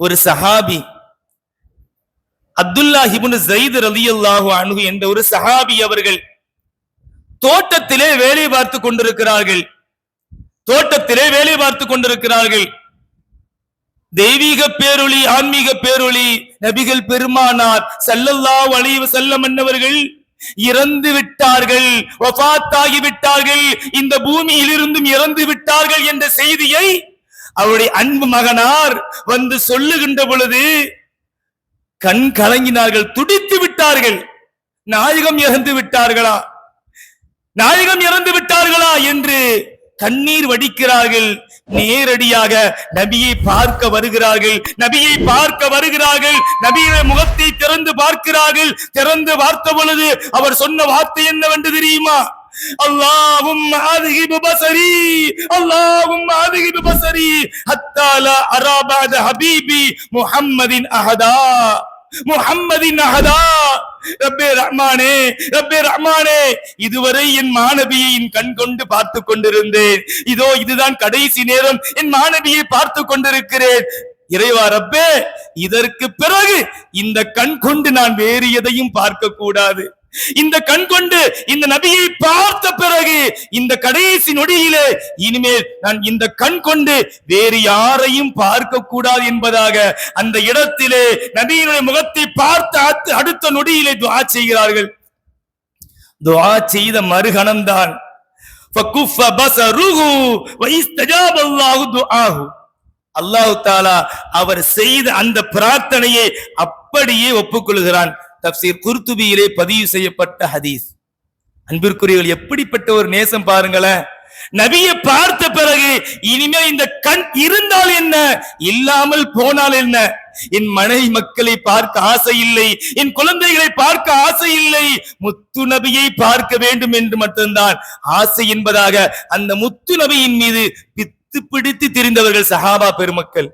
ஒரு சஹாபி அப்துல்லா இப்னு அலி அல்லாஹு அணுகு என்ற ஒரு சஹாபி அவர்கள் தோட்டத்திலே வேலை பார்த்து கொண்டிருக்கிறார்கள். தோட்டத்திலே வேலை பார்த்து கொண்டிருக்கிறார்கள். தெய்வீக பேரொளி ஆன்மீக பேரொளி நபிகள் பெருமானார் செல்லல்லா வளைவு செல்ல மன்னவர்கள் இறந்து விட்டார்கள் வஃபாத்தாகி விட்டார்கள் இந்த பூமியில் இருந்தும் இறந்து விட்டார்கள் என்ற செய்தியை அவருடைய அன்பு மகனார் வந்து சொல்லுகின்ற பொழுது கண் கலங்கினார்கள் துடித்து விட்டார்கள். நாயகம் இறந்து விட்டார்களா? நாயகம் இறந்து விட்டார்களா என்று கண்ணீர் வடிக்கிறார்கள். நேரடியாக நபியை பார்க்க வருகிறார்கள். நபியை பார்க்க வருகிறார்கள். நபியை முகத்தை திறந்து பார்க்கிறார்கள். திறந்து பார்த்த பொழுது அவர் சொன்ன வார்த்தை என்னவென்று தெரியுமா? அல்லாவும் அல்லாவும் பசரி ஹத்தாலா அராபாத ஹபீபி முஹம்மதின் அஹதா முஹம்மதின் அஹதா ரப்பே ரஹ்மானே ரப்பே ரஹ்மானே இதுவரை என் மாணவியை என் கண் கொண்டு பார்த்து கொண்டிருந்தேன். இதோ இதுதான் கடைசி நேரம். என் மாணவியை பார்த்து கொண்டிருக்கிறேன். இறைவா ரப்பே இதற்கு பிறகு இந்த கண் கொண்டு நான் வேறு எதையும் பார்க்க கூடாது. இந்த கண் கொண்டு இந்த நபியை பார்த்த பிறகு இந்த கடைசி நொடியிலே இனிமேல் நான் இந்த கண் கொண்டு வேறு யாரையும் பார்க்க கூடாது என்பதாக அந்த இடத்திலே நபியினுடைய முகத்தை பார்த்து அடுத்த நொடியிலே துவா செய்கிறார்கள். துவா செய்த மறுகணம்தான். அல்லாஹு தாலா அவர் செய்த அந்த பிரார்த்தனையை அப்படியே ஒப்புக்கொள்கிறான். தப்சீர் குர்துபியிலே பதிவு செய்யப்பட்ட ஹதீஸ். அன்பிற்குரியவர்கள் எப்படிப்பட்ட ஒரு நேசம் பாருங்களேன். நபியை பார்த்த பிறகு இனிமே இந்த கண் இருந்தால் என்ன? இல்லாமல் போனால் என்ன? என் மனைவி மக்களை பார்க்க ஆசை இல்லை என் குழந்தைகளை பார்க்க ஆசை இல்லை. முத்து நபியை பார்க்க வேண்டும் என்று மட்டும்தான் ஆசை என்பதாக அந்த முத்து நபியின் மீது பித்து பிடித்து திரிந்தவர்கள் சஹாபா பெருமக்கள்.